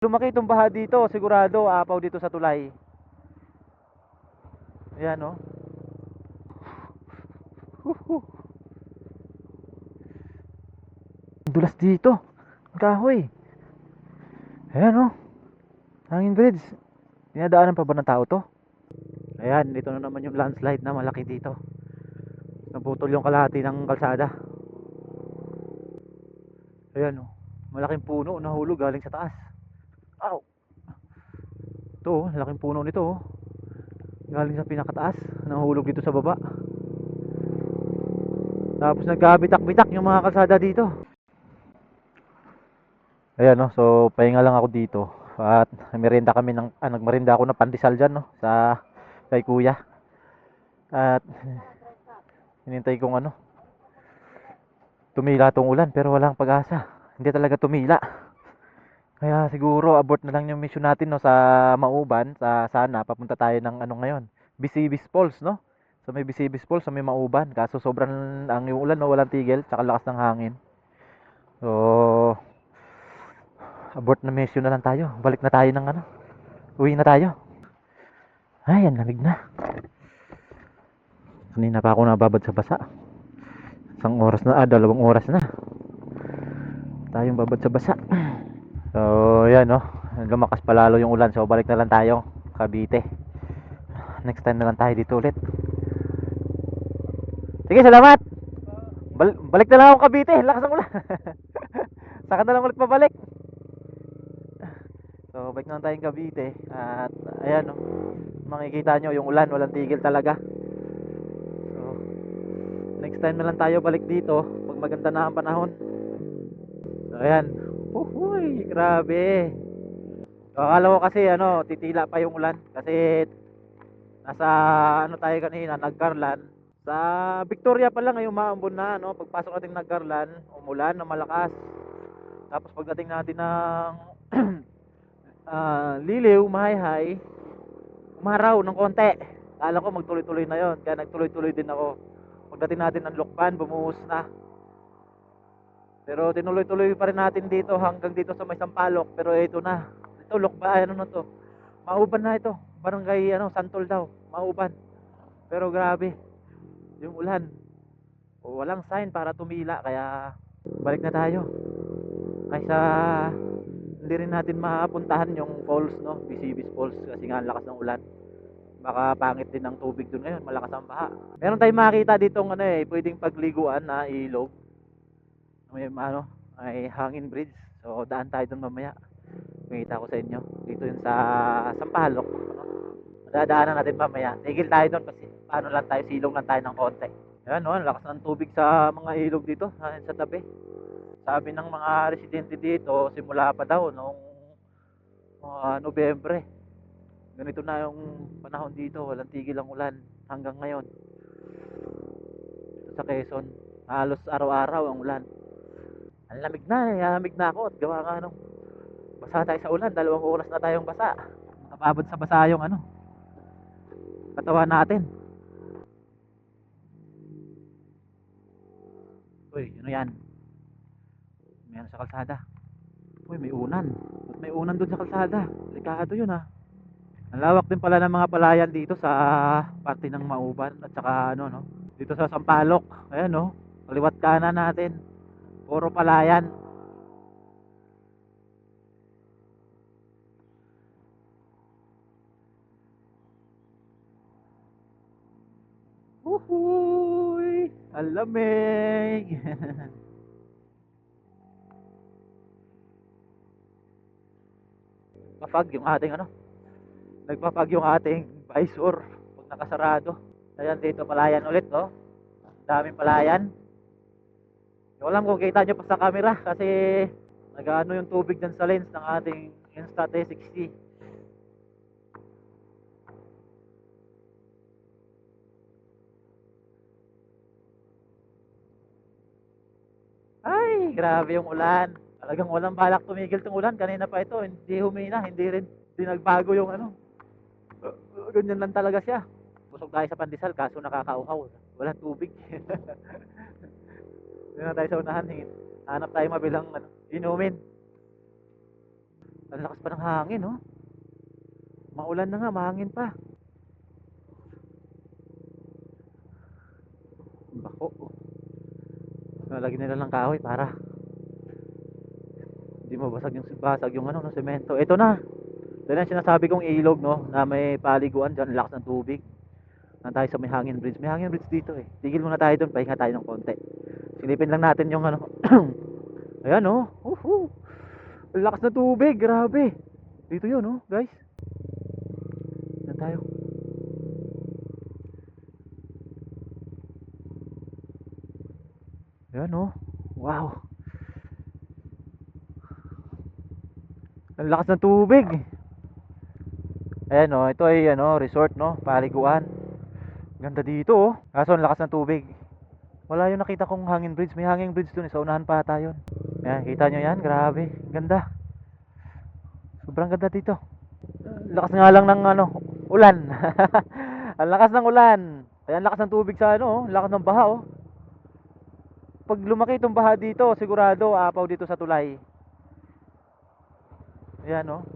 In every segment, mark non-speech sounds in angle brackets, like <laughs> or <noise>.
Lumaki itong baha dito, sigurado aapaw dito sa tulay. Ayan oh. Huhu. Ang Dulas dito. Kahoy. Ayan oh. Hangin bridge. Dinadaanan pa ba ng tao to? Ayan, dito na naman yung landslide na malaki dito. Naputol yung kalahati ng kalsada. Ayan oh. Malaking puno nahulog galing sa taas. Aw. Ito, oh, laking puno nito. oh. Galing sa pinakataas, nahulog dito sa baba. Tapos nagkabitak-bitak yung mga kalsada dito. Ayan no, so pahinga lang ako dito. At merienda kami ng ah, nagmerienda ako ng pandesal diyan no sa kay kuya. At hinintay kong ano tumila tong ulan pero walang pag-asa. Hindi talaga tumila. Kaya siguro abort na lang yung mission natin no sa Mauban, sa sana papunta tayo ng ano ngayon, Bisibis Falls no. Sa may Bisibis Falls sa may Mauban. Kaso sobrang ang yung ulan no, walang tigil, tsaka lakas ng hangin. So abort na mission na lang tayo. Balik na tayo ng ano. Uwi na tayo. Ay, ang lamig na. Kanina pa ako nababad sa basa. Isang oras na, ah, dalawang oras na. Tayong babad sa basa. <clears throat> So, yan no. Lumakas palalo yung ulan. So, balik na lang tayo. Cavite. Next time na lang tayo dito ulit. Sige, salamat. Bal- balik na lang ako Cavite. Lakas ng ulan. <laughs> Saka na lang ulit pabalik. So, balik na lang tayong Cavite. At, ayan no. Makikita nyo yung ulan. Walang tigil talaga. So, next time na lang tayo balik dito. Pag maganda na ang panahon. So, ayan. Uhuy, grabe. Akala ko kasi ano, titila pa yung ulan kasi nasa ano tayo kanina, Nagkarlan. Sa Victoria pa lang ngayong maambon na, no? Pagpasok natin Nagkarlan, umulan na malakas. Tapos pagdating natin ng <clears throat> ah, Liliw, Mahayhay, umaraw ng konti. Akala ko magtuloy-tuloy na yon, kaya nagtuloy-tuloy din ako. Pagdating natin ng Lokban, bumuhos na. Pero tinuloy-tuloy pa rin natin dito hanggang dito sa may Sampalok. Pero ito na. Ito, Lokba, ano na to. Mauban na ito. Barangay, ano, Santol daw. Mauban. Pero grabe. Yung ulan. Walang sign para tumila. Kaya, balik na tayo. Kaysa, hindi rin natin mapuntahan yung falls, no? Bisibis Falls. Kasi nga, lakas ng ulan. Baka pangit din ang tubig doon ngayon. Malakas ang baha. Meron tayong makita dito ano eh, pwedeng pagliguan na ilog may ano, may hangin bridge. So daan tayo doon mamaya. Makita ko sa inyo. Dito yun sa Sampalok. Ano? Dadaanan natin mamaya. Tigil tayo doon kasi paano lang tayo, silong lang tayo ng konti. Ayan no, ang lakas ng tubig sa mga ilog dito, sa, tabi. Sabi ng mga residente dito, simula pa daw noong mga Nobyembre. Ganito na yung panahon dito, walang tigil ang ulan hanggang ngayon. Sa Quezon, halos araw-araw ang ulan. Ang lamig na, eh. lamig na ako at gawa nga ano. Basa tayo sa ulan, dalawang oras na tayong basa. Nakababad sa basa yung ano. Katawan natin. Uy, ano yan? May ano sa kalsada. Uy, may unan. Ba't may unan doon sa kalsada? Delikado yun ha. Ang lawak din pala ng mga palayan dito sa parte ng Mauban at saka ano no. Dito sa Sampalok. Ayan no. Kaliwat kanan natin. Puro palayan. Uhuy! Ang lamig! <laughs> Kapag yung ating ano, nagpapag yung ating visor pag nakasarado. Ayan dito palayan ulit, no? Daming palayan. Hindi ko alam kung kita nyo pa sa camera <laughs> kasi nagaano yung tubig dyan sa lens ng ating Insta-T60. Ay, grabe yung ulan. Talagang walang balak tumigil tong ulan. Kanina pa ito, hindi humina, hindi rin hindi nagbago yung ano. Ganyan lang talaga siya. Busog tayo sa pandesal kaso nakakauhaw. Walang tubig. <laughs> Doon na tayo sa unahan. hingin. Hanap tayo mabilang ano, inumin. Ang lakas pa ng hangin, oh. Maulan na nga, mahangin pa. Bako. Nalagyan nila ng kahoy para hindi mabasag yung basag yung ano, no, semento. Ito na. Ito na sinasabi kong ilog, no, na may paliguan dyan, lakas ng tubig. Na tayo sa may hangin bridge. May hangin bridge dito eh. Tigil muna tayo doon, pahinga tayo ng konti. Silipin lang natin yung ano. <clears throat> Ayan oh. Uhu. Lakas ng tubig, grabe. Dito yun oh, guys. Yan tayo. Ayan oh. Wow. Ang lakas ng tubig. Ayan oh, ito ay ano, resort no, paliguan. Ganda dito oh. Kaso ang lakas ng tubig. Wala yung nakita kong hanging bridge. May hanging bridge dun eh. Sa unahan pa ata yun. Ayan, kita nyo yan. Grabe. Ganda. Sobrang ganda dito. Lakas nga lang ng ano, ulan. <laughs> ang lakas ng ulan. Kaya ang lakas ng tubig sa ano, oh. Lakas ng baha oh. Pag lumaki itong baha dito, sigurado aapaw dito sa tulay. Ayan oh.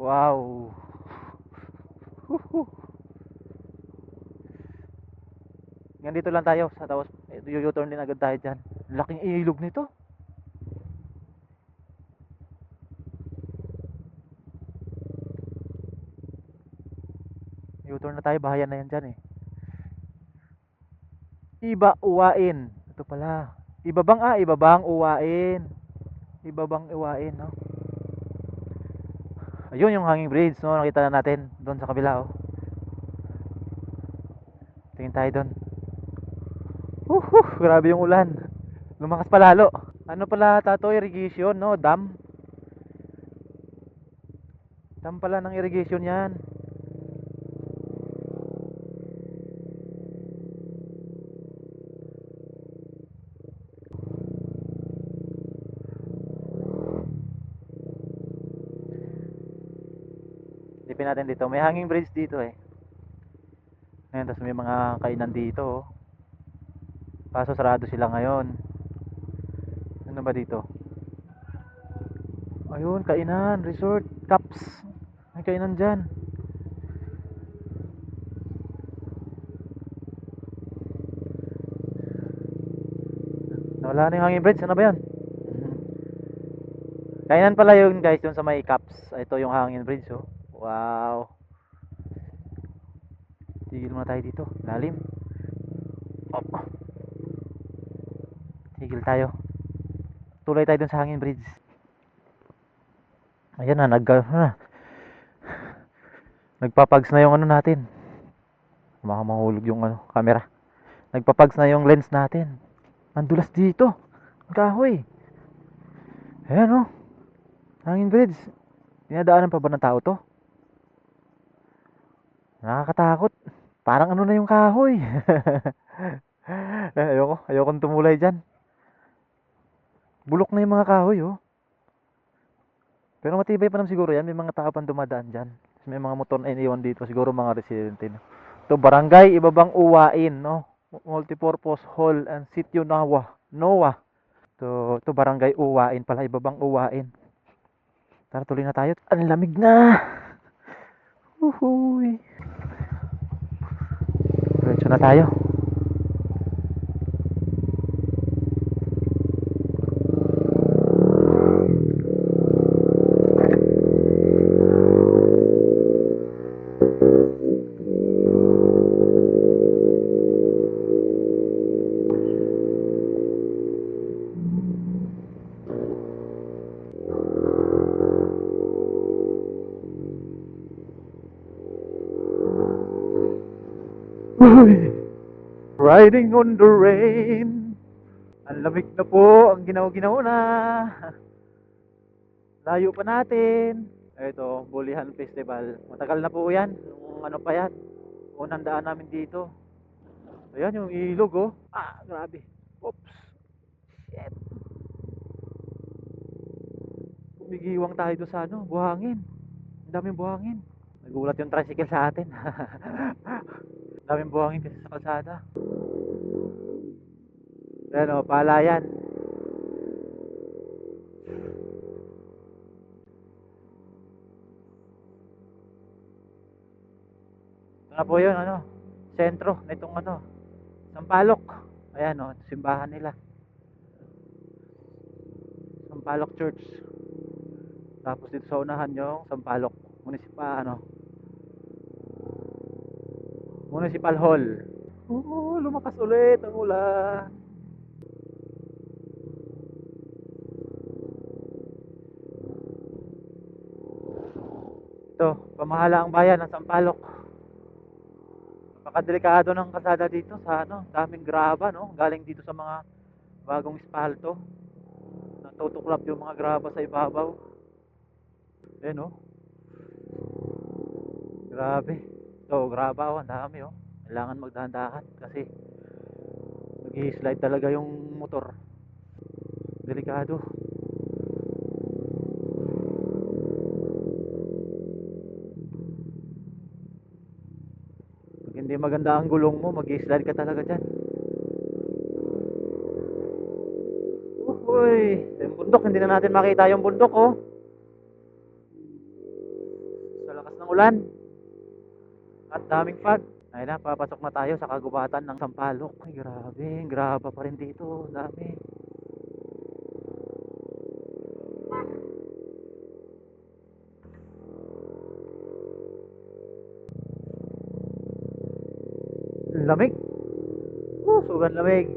Wow. <laughs> Ngayon dito lang tayo sa tapos eh, u-turn din agad tayo dyan. Laking ilog nito. U-turn na tayo, bahayan na yan dyan eh. Iba uwain. Ito pala. Ibabang ah, ibabang uwain. Ibabang uwain, no? Ayun yung hanging bridge, no? Nakita na natin doon sa kabila, oh. Tingin tayo doon. Uhuh, grabe yung ulan. Lumakas pa lalo. Ano pala tato irrigation, no? Dam. Dam pala ng irrigation yan. Tipin natin dito. May hanging bridge dito eh. Ngayon, tapos may mga kainan dito. oh. Kaso sarado sila ngayon. Ano ba dito? Ayun, kainan, resort, cups. May kainan dyan. Nawala na yung hanging bridge. Ano ba yun? Mhm. Kainan pala yun guys, yun sa may cups. Ito yung hanging bridge oh. Wow. Tigil muna tayo dito. Lalim. Tigil tayo. Tuloy tayo dun sa hanging bridge. Ayan na, nag na. Nagpapags na yung ano natin. Baka mahulog yung ano, camera. Nagpapags na yung lens natin. Mandulas dito. Kahoy. Ayan oh. Hanging bridge. Dinadaanan pa ba ng tao to? Nakakatakot. Parang ano na yung kahoy. <laughs> Ayoko, ayokong tumulay dyan. Bulok na yung mga kahoy, oh. Pero matibay pa naman siguro yan. May mga tao pang dumadaan dyan. May mga motor na iniwan dito. Siguro mga residente. No? Ito, barangay, ibabang uwain, no? Multipurpose hall and sitio Nawa. Noah. Ito, ito barangay uwain pala. Ibabang uwain. Tara, tuloy na tayo. Ang lamig na. Uhuy. Diretso na tayo. Riding on the rain. Ang lamig na po, ang ginaw-ginaw na. Layo pa natin. Ito, Bulihan Festival. Matagal na po yan. Nung ano pa yan. Unang daan namin dito. Ayan yung ilog oh. Ah, grabe. Oops. Shit. Pumigiwang tayo doon sa ano, buhangin. Ang daming buhangin. Nagulat yung tricycle sa atin. <laughs> daming buhangin sa kalsada. Ayan oh, o, palayan. Ito na po yun, ano, sentro nitong ano, Sampalok. Ayan o, simbahan nila. Sampalok Church. Tapos dito sa unahan yung Sampalok Municipal, ano, Municipal Hall. Oo, lumakas ulit ang ulan. Ito, pamahala ang bayan ng Sampalok. Napakadelikado ng kalsada dito sa ano, daming graba, no? Galing dito sa mga bagong espalto. Natutuklap yung mga graba sa ibabaw. Eh, no? Grabe. Ito, graba, oh, ang dami, oh. Kailangan magdahan-dahan kasi mag-slide talaga yung motor. Delikado. Pag hindi maganda ang gulong mo, mag-slide ka talaga dyan. Uy, yung bundok, hindi na natin makita yung bundok, oh. Sa lakas ng ulan. At daming fog. Ayun na, papasok na tayo sa kagubatan ng Sampalok. Ay, grabe. Graba pa rin dito. Dami. Lamig. Oh, sobrang lamig.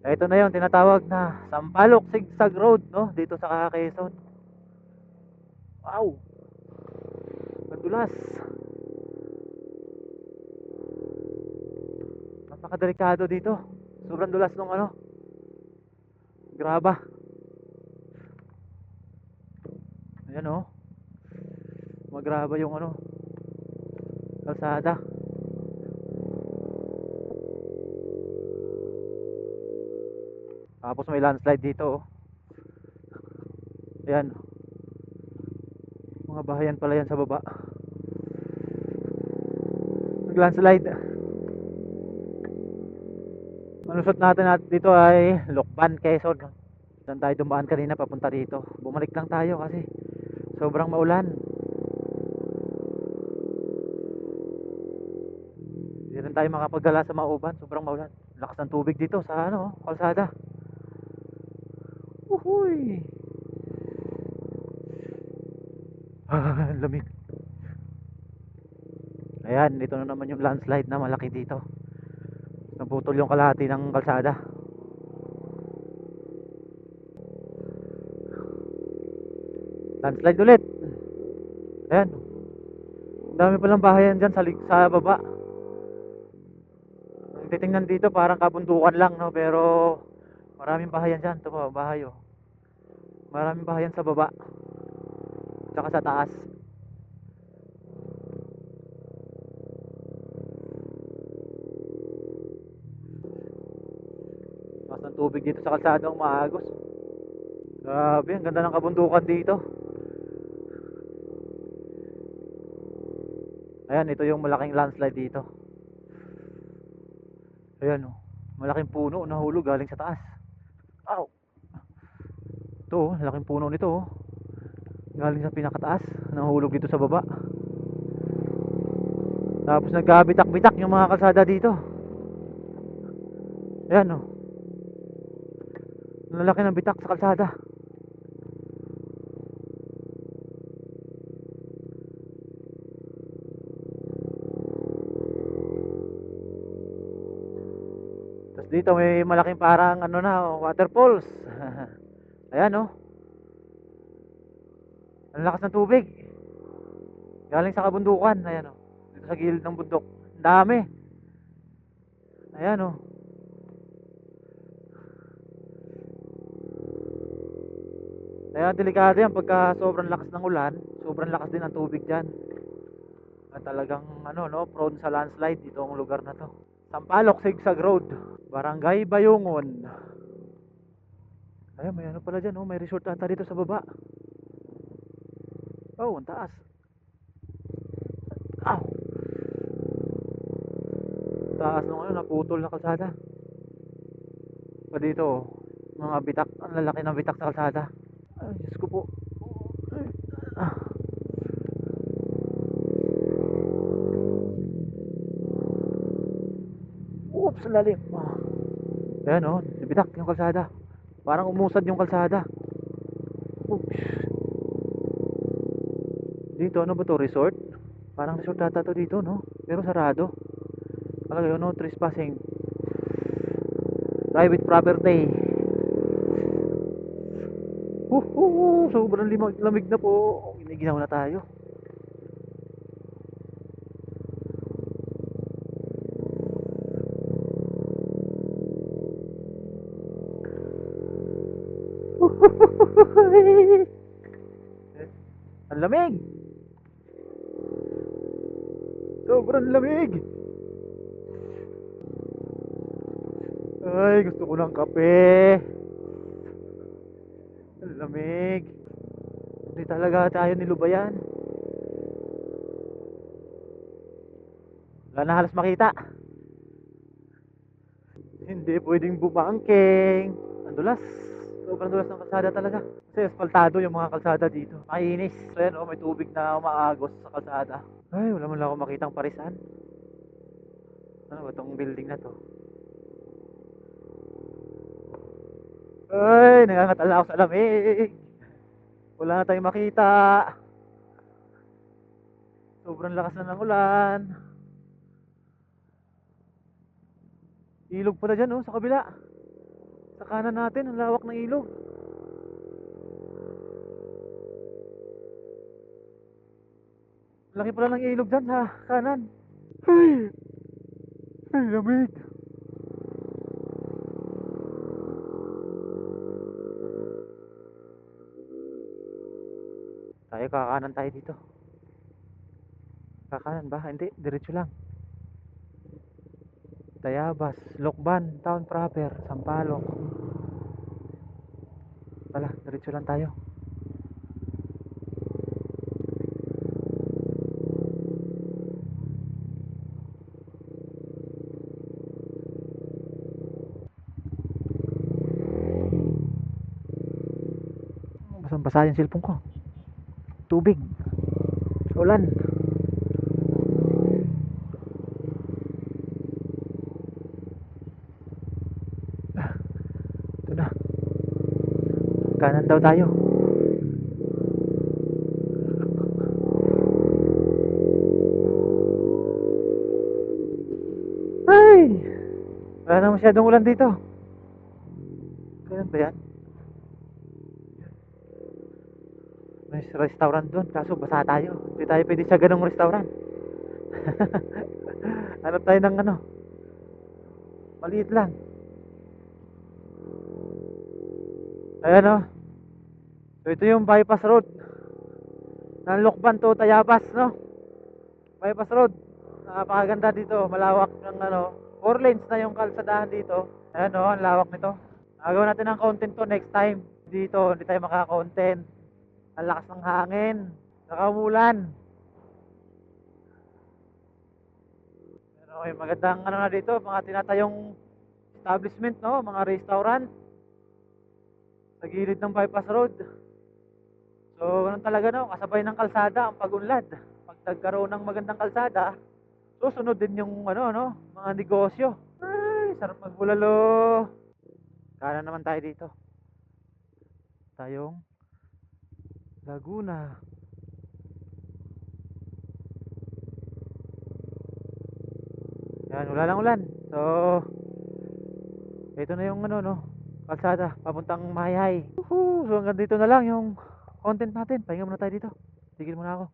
Ito na yung tinatawag na Sampalok Sigsag Road, no? Dito sa Quezon. Wow! Madulas. Napakadelikado dito. Sobrang dulas nung ano. Graba. Ayan oh. Magraba yung ano. Kalsada. Tapos may landslide dito oh. Ayan. Mga bahayan pala yan sa baba. Nag landslide. Manusot natin at dito ay Lokban, Quezon. Saan tayo dumaan kanina papunta dito. Bumalik lang tayo kasi sobrang maulan. Hindi rin tayo makapagdala sa mauban. Sobrang maulan. Lakas ng tubig dito sa ano, kalsada. Uhuy! Ah, lamig. Ayan, dito na naman yung landslide na malaki dito. Naputol yung kalahati ng kalsada. Landslide ulit. Ayan. Ang dami palang bahayan dyan sa, sa baba. Ang titingnan dito parang kabundukan lang, no? Pero maraming bahayan dyan. Ito po, bahay, oh. Maraming bahayan sa baba. Tsaka sa taas. Taas ng tubig dito sa kalsadang maagos. Grabe, ang ganda ng kabundukan dito. Ayan, ito yung malaking landslide dito. Ayan, oh. Malaking puno nahulog galing sa taas. Ow! Ito, oh, laking puno nito, oh. Galing sa pinakataas, nahulog dito sa baba. Tapos nagkabitak-bitak yung mga kalsada dito. Ayan, oh. Lalaki ng bitak sa kalsada. Dito may malaking parang ano na, oh, waterfalls. <laughs> Ayan oh. Ang lakas ng tubig. Galing sa kabundukan. Ayan oh. Dito sa gilid ng bundok. Ang dami. Ayan oh. Kaya delikado yan pagka sobrang lakas ng ulan, sobrang lakas din ang tubig dyan. At talagang ano no, prone sa landslide dito ang lugar na to. Sampalok Sigsag Road, Barangay Bayungon. Ayun, may ano pala dyan, oh, may resort ata dito sa baba. Oh, ang taas. Aw! Taas nung ano, naputol na kalsada. Pa dito, oh, mga bitak, ang lalaki ng bitak sa kalsada. Ay, Diyos ko po. Ah. Ang lalim. Ah. Ayan o, oh, nabitak yung kalsada. Parang umusad yung kalsada. Oops. Dito, ano ba to? Resort? Parang resort data to dito, no? Pero sarado. Talaga yun, no? Trespassing. Private property. Uh, uh, uh, sobrang limag, lamig na po. Giniginaw na tayo. Ang lamig. Sobrang lamig. Ay, gusto ko ng kape. Ang lamig. Hindi talaga tayo nilubayan. Wala na halos makita. Hindi pwedeng bumangking. Ang dulas. Sobrang dulas ng kalsada talaga. Kasi asfaltado yung mga kalsada dito. Mainis. So yan, oh, may tubig na umaagos sa kalsada. Ay, wala man lang ako makitang parisan. Ano ba tong building na to? Ay, nangangatala ako sa lamig. Wala na tayong makita. Sobrang lakas na ng ulan. Ilog pala dyan, oh, sa kabila. Sa kanan natin, ang lawak ng ilog. Laki pala ng ilog dyan sa kanan. Ay, ay lamig. Tayo kakanan tayo dito. Kakanan ba? Hindi, diretso lang. Tayabas, Lokban, Town Proper, Sampaloc. Wala, diretso lang tayo. Basang basa yung cellphone ko. Tubig. Ulan. Ah, Ito na. Kanan daw tayo. Ay! Wala na masyadong ulan dito. Kailan ba yan? May restaurant doon, kaso basa tayo. Hindi tayo pwede sa ganong restaurant. <laughs> Hanap tayo ng ano? Maliit lang. Ayan o. So ito yung bypass road. Ng Lokban to Tayabas, no? Bypass road. Napakaganda dito. Malawak ng ano. Four lanes na yung kalsadahan dito. Ayan o, ang lawak nito. Nagawa natin ng content to next time. Dito, hindi tayo makakontent. Ang lakas ng hangin. Nakamulan. Pero okay, magandang ano na dito, mga tinatayong establishment, no? Mga restaurant. Sa gilid ng bypass road. So, ganun talaga, no? Kasabay ng kalsada ang pag-unlad. Pag nagkaroon ng magandang kalsada, susunod din yung, ano, no? Mga negosyo. Ay, sarap magbulalo. Kanan naman tayo dito. Tayong Laguna. Yan, wala lang ulan. So, ito na yung ano, no? Kalsada, papuntang Mahayhay. Woohoo! So, hanggang dito na lang yung content natin. Pahinga muna tayo dito. Tigil muna ako.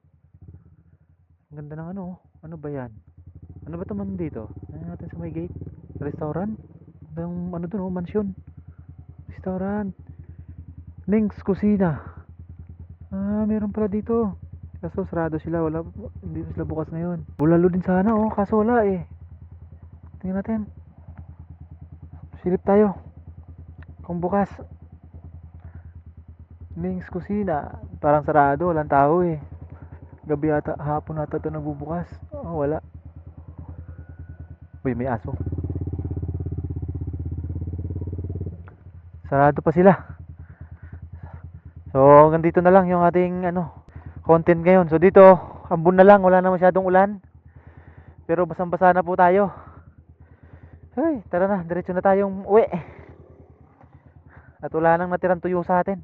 Ang ganda ng ano, oh. ano ba yan? Ano ba ito man dito? Ano natin sa may gate? Restaurant? Yung ano dun, oh, mansion. Restaurant. Links Kusina. Ah, meron pala dito. Kaso sarado sila, wala hindi sila bukas ngayon. Bulalo din sana oh, kaso wala eh. Tingnan natin. Silip tayo. Kung bukas. Ming's Kusina. Parang sarado, walang tao eh. Gabi ata, hapon ata ito nagbubukas. Oh, wala. Uy, may aso. Sarado pa sila. So, hanggang dito na lang yung ating ano, content ngayon. So, dito, ambon na lang, wala na masyadong ulan. Pero basang-basa na po tayo. Ay, tara na, diretso na tayong uwi. At wala nang natirang tuyo sa atin.